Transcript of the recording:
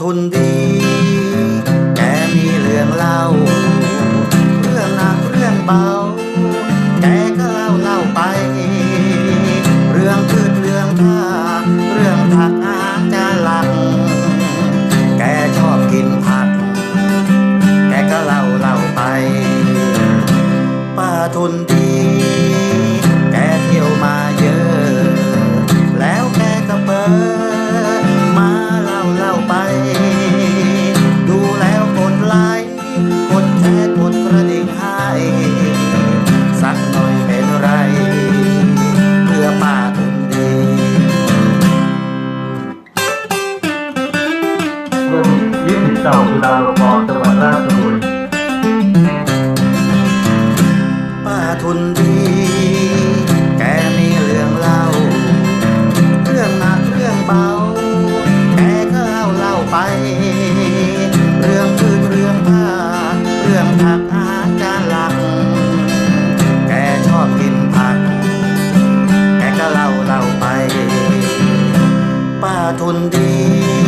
ทนดี แกมีเรื่องเล่า เรื่องหนักเรื่องเบา แกก็เล่าเล่าไป เรื่องพืชเรื่องท่าเรื่องผักอาหารจาหลังแกชอบกินผัก แกก็เล่าเล่าไป ป้าทนดี กหน่อยเป็นไร เพื่อป้าทุนดีเมื่อยี่สิบเก้าตุลาคมจังหวัดราชบุรีป้าทุนดี แกมีเรื่องเล่า เรื่องหนักเรื่องเบา แกก็เล่าเล่าไป เรื่องพืชเรื่องผ้าเรื่องผักอา 吞的。